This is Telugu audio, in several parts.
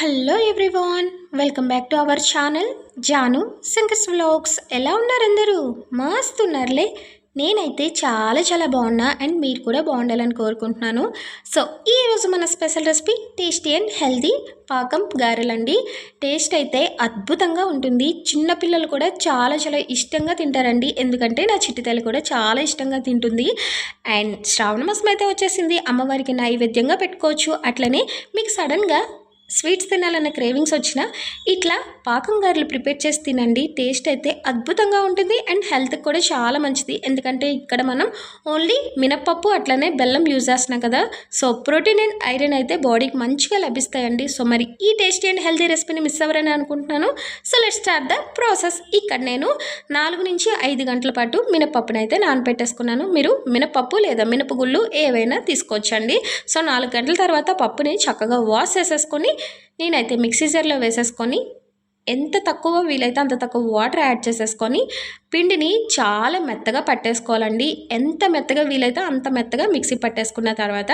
Hello everyone welcome back to our channel Janu సింకస్ vlogs ఎలా ఉన్నారు అందరూ? మాస్తున్నారులే. నేనైతే చాలా చాలా బాగున్నా అండ్ మీరు కూడా బాగుండాలని కోరుకుంటున్నాను. సో ఈరోజు మన special recipe tasty and healthy పాకం గారెలండి. టేస్ట్ అయితే అద్భుతంగా ఉంటుంది. చిన్నపిల్లలు కూడా చాలా చాలా ఇష్టంగా తింటారండి. ఎందుకంటే నా చిట్టితల్లి కూడా చాలా ఇష్టంగా తింటుంది. అండ్ శ్రావణ మాసం అయితే వచ్చేసింది. అమ్మవారికి నైవేద్యంగా పెట్టుకోవచ్చు. అట్లనే మీకు సడన్గా స్వీట్స్ తినాలన్న క్రేవింగ్స్ వచ్చినా ఇట్లా పాకం గారెలు ప్రిపేర్ చేసి తినండి. టేస్ట్ అయితే అద్భుతంగా ఉంటుంది అండ్ హెల్త్కి కూడా చాలా మంచిది. ఎందుకంటే ఇక్కడ మనం ఓన్లీ మినప్పప్పు అట్లనే బెల్లం యూజ్ చేస్తున్నాం కదా. సో ప్రోటీన్ అండ్ ఐరన్ అయితే బాడీకి మంచిగా లభిస్తాయండి. సో మరి ఈ టేస్టీ అండ్ హెల్తీ రెసిపీని మిస్ అవ్వరని అనుకుంటున్నాను. So let start the process. ఇక్కడ నేను నాలుగు నుంచి ఐదు గంటల పాటు మినపప్పుని అయితే నానపెట్టేసుకున్నాను మీరు మినపప్పు లేదా మినపగుళ్ళు ఏవైనా తీసుకోవచ్చండి. సో నాలుగు గంటల తర్వాత పప్పుని చక్కగా వాష్ చేసేసుకొని నేనైతే మిక్సీ జార్లో వేసేసుకొని ఎంత తక్కువ వీలైతే అంత తక్కువ వాటర్ యాడ్ చేసేసుకొని పిండిని చాలా మెత్తగా పట్టేసుకోవాలండి. ఎంత మెత్తగా వీలైతే అంత మెత్తగా మిక్సీ పట్టేసుకున్న తర్వాత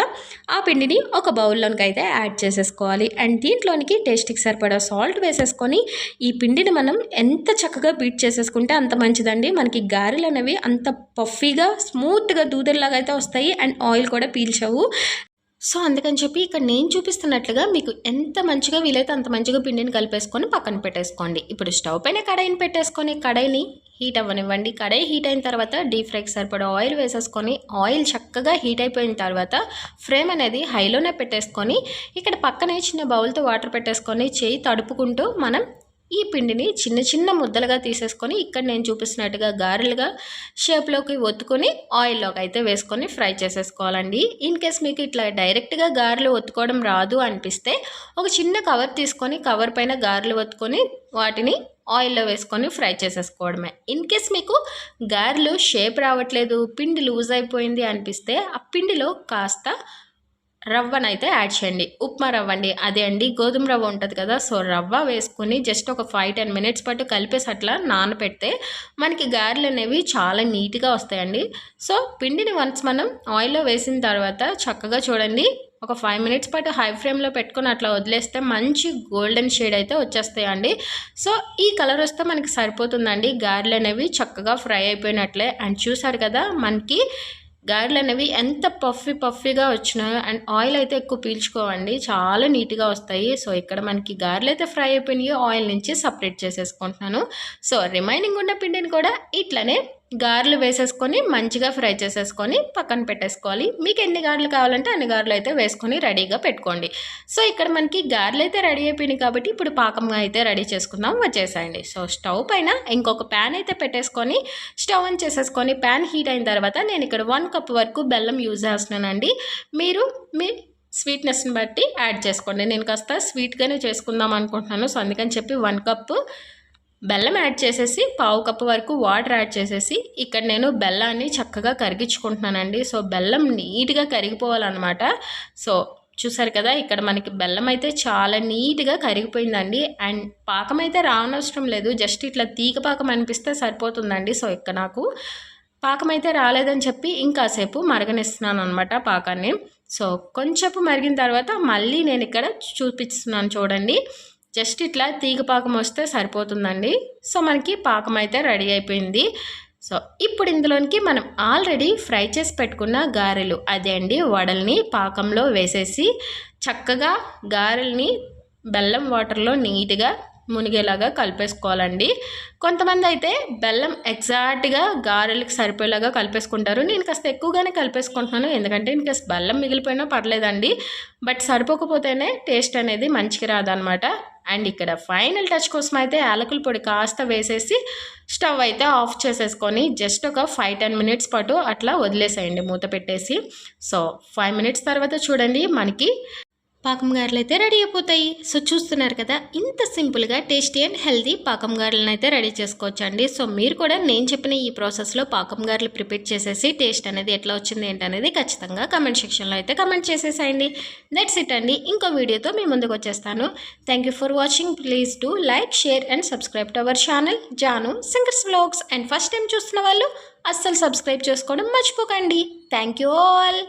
ఆ పిండిని ఒక బౌల్లోనికి అయితే యాడ్ చేసేసుకోవాలి. అండ్ దీంట్లోనికి టేస్ట్కి సరిపడా సాల్ట్ వేసేసుకొని ఈ పిండిని మనం ఎంత చక్కగా బీట్ చేసేసుకుంటే అంత మంచిదండి. మనకి గారెలు అనేవి అంత పఫీగా స్మూత్గా దూదర్లాగా అయితే వస్తాయి. అండ్ ఆయిల్ కూడా పీల్చవు. సో అందుకని చెప్పి ఇక్కడ నేను చూపిస్తున్నట్లుగా మీకు ఎంత మంచిగా వీలైతే అంత మంచిగా పిండిని కలిపేసుకొని పక్కన పెట్టేసుకోండి. ఇప్పుడు స్టవ్ పైన కడాయిని పెట్టేసుకొని కడాయిని హీట్ అవ్వనివ్వండి. కడాయి హీట్ అయిన తర్వాత డీప్ ఫ్రైకి సరిపడా ఆయిల్ వేసేసుకొని ఆయిల్ చక్కగా హీట్ అయిపోయిన తర్వాత ఫ్రేమ్ అనేది హైలోనే పెట్టేసుకొని ఇక్కడ పక్కనే చిన్న బౌల్తో వాటర్ పెట్టేసుకొని చేయి తడుపుకుంటూ మనం ఈ పిండిని చిన్న చిన్న ముద్దలుగా తీసేసుకొని ఇక్కడ నేను చూపిస్తున్నట్టుగా గారెలుగా షేప్లోకి ఒత్తుకొని ఆయిల్లోకి అయితే వేసుకొని ఫ్రై చేసేసుకోవాలండి. ఇన్ కేస్ మీకు ఇట్లా డైరెక్ట్గా గారెలు ఒత్తుకోవడం రాదు అనిపిస్తే ఒక చిన్న కవర్ తీసుకొని కవర్ పైన గారెలు ఒత్తుకొని వాటిని ఆయిల్లో వేసుకొని ఫ్రై చేసేసుకోవడమే. ఇన్ కేస్ మీకు గారెలు షేప్ రావట్లేదు పిండి లూజ్ అయిపోయింది అనిపిస్తే ఆ పిండిలో కాస్త రవ్వనైతే యాడ్ చేయండి. ఉప్మా రవ్వ అండి అదే అండి గోధుమ రవ్వ ఉంటుంది కదా సో రవ్వ వేసుకుని జస్ట్ ఒక ఫైవ్ టెన్ మినిట్స్ పాటు కలిపేసి అట్లా నానపెడితే మనకి గారెలు అనేవి చాలా నీట్గా వస్తాయండి. సో పిండిని వన్స్ మనం ఆయిల్లో వేసిన తర్వాత చక్కగా చూడండి ఒక ఫైవ్ మినిట్స్ పాటు హై ఫ్లేమ్లో పెట్టుకొని అట్లా వదిలేస్తే మంచి గోల్డెన్ షేడ్ అయితే వచ్చేస్తాయండి. సో ఈ కలర్ వస్తే మనకి సరిపోతుందండి. గారెలు అనేవి చక్కగా ఫ్రై అయిపోయినట్లే. అండ్ చూసారు కదా మనకి గారెలు అనేవి ఎంత పఫీ పఫీగా వచ్చినాయో అండ్ ఆయిల్ అయితే ఎక్కువ పీల్చుకోవండి. చాలా నీట్గా వస్తాయి. సో ఇక్కడ మనకి గారెలు అయితే ఫ్రై అయిపోయినాయి ఆయిల్ నుంచి సపరేట్ చేసేసుకుంటున్నాను. సో రిమైనింగ్ ఉన్న పిండిని కూడా ఇట్లనే గారెలు వేసేసుకొని మంచిగా ఫ్రై చేసేసుకొని పక్కన పెట్టేసుకోవాలి. మీకు ఎన్ని గారెలు కావాలంటే అన్ని గారెలు అయితే వేసుకొని రెడీగా పెట్టుకోండి. సో ఇక్కడ మనకి గారెలు అయితే రెడీ అయిపోయినాయి కాబట్టి ఇప్పుడు పాకంగా అయితే రెడీ చేసుకుందాం. వచ్చేసాయండి. సో స్టవ్ పైన ఇంకొక ప్యాన్ అయితే పెట్టేసుకొని స్టవ్ ఆన్ చేసేసుకొని ప్యాన్ హీట్ అయిన తర్వాత నేను ఇక్కడ వన్ కప్ వరకు బెల్లం యూజ్ చేస్తున్నానండి. మీరు మీ స్వీట్నెస్ని బట్టి యాడ్ చేసుకోండి. నేను కాస్త స్వీట్గానే చేసుకుందాం అనుకుంటున్నాను. సో అందుకని చెప్పి వన్ కప్పు బెల్లం యాడ్ చేసేసి పావు కప్పు వరకు వాటర్ యాడ్ చేసేసి ఇక్కడ నేను బెల్లాన్ని చక్కగా కరిగించుకుంటున్నానండి. సో బెల్లం నీట్గా కరిగిపోవాలన్నమాట. సో చూసారు కదా ఇక్కడ మనకి బెల్లం అయితే చాలా నీట్గా కరిగిపోయిందండి. అండ్ పాకం అయితే రానవసరం లేదు. జస్ట్ ఇట్లా తీగ పాకం అనిపిస్తే సరిపోతుందండి. సో ఇక్కడ నాకు పాకం అయితే రాలేదని చెప్పి ఇంకాసేపు మరగనిస్తున్నాను అనమాట పాకాన్ని. సో కొంచెం మరిగిన తర్వాత మళ్ళీ నేను ఇక్కడ చూపిస్తున్నాను చూడండి. జస్ట్ ఇట్లా తీగ పాకం వస్తే సరిపోతుందండి. సో మనకి పాకం అయితే రెడీ అయిపోయింది. సో ఇప్పుడు ఇందులోనికి మనం ఆల్రెడీ ఫ్రై చేసి పెట్టుకున్న గారెలు అదే అండి వడల్ని పాకంలో వేసేసి చక్కగా గారెల్ని బెల్లం వాటర్లో నీట్గా మునిగేలాగా కలిపేసుకోవాలండి. కొంతమంది అయితే బెల్లం ఎగ్జాక్ట్గా గారెలకు సరిపోయేలాగా కలిపేసుకుంటారు. నేను కాస్త ఎక్కువగానే కలిపేసుకుంటున్నాను ఎందుకంటే ఇంకా బెల్లం మిగిలిపోయినా పర్లేదండి. బట్ సరిపోకపోతేనే టేస్ట్ అనేది మంచిగా రాదనమాట అండ్ ఇక్కడ ఫైనల్ టచ్ కోసం అయితే యాలకుల పొడి కాస్త వేసేసి స్టవ్ అయితే ఆఫ్ చేసేసుకొని జస్ట్ ఒక ఫైవ్ టెన్ మినిట్స్ పాటు అట్లా వదిలేసేయండి మూత పెట్టేసి. సో ఫైవ్ మినిట్స్ తర్వాత చూడండి మనకి పాకం గారెలు అయితే రెడీ అయిపోతాయి. సో చూస్తున్నారు కదా ఇంత సింపుల్గా టేస్టీ అండ్ హెల్దీ పాకం గారెలను అయితే రెడీ చేసుకోవచ్చు అండి సో మీరు కూడా నేను చెప్పిన ఈ ప్రాసెస్లో పాకం గారెలు ప్రిపేర్ చేసేసి టేస్ట్ అనేది ఎట్లా వచ్చింది ఏంటనేది ఖచ్చితంగా కమెంట్ సెక్షన్లో అయితే కమెంట్ చేసేసేయండి. దట్స్ ఇట్ అండి. ఇంకో వీడియోతో మీ ముందుకు వచ్చేస్తాను. Thank for watching. Please to like share and subscribe to our channel Janu singers blogs and first time చూస్తున్న వాళ్ళు అస్సలు సబ్స్క్రైబ్ చేసుకోవడం మర్చిపోకండి. Thank you all.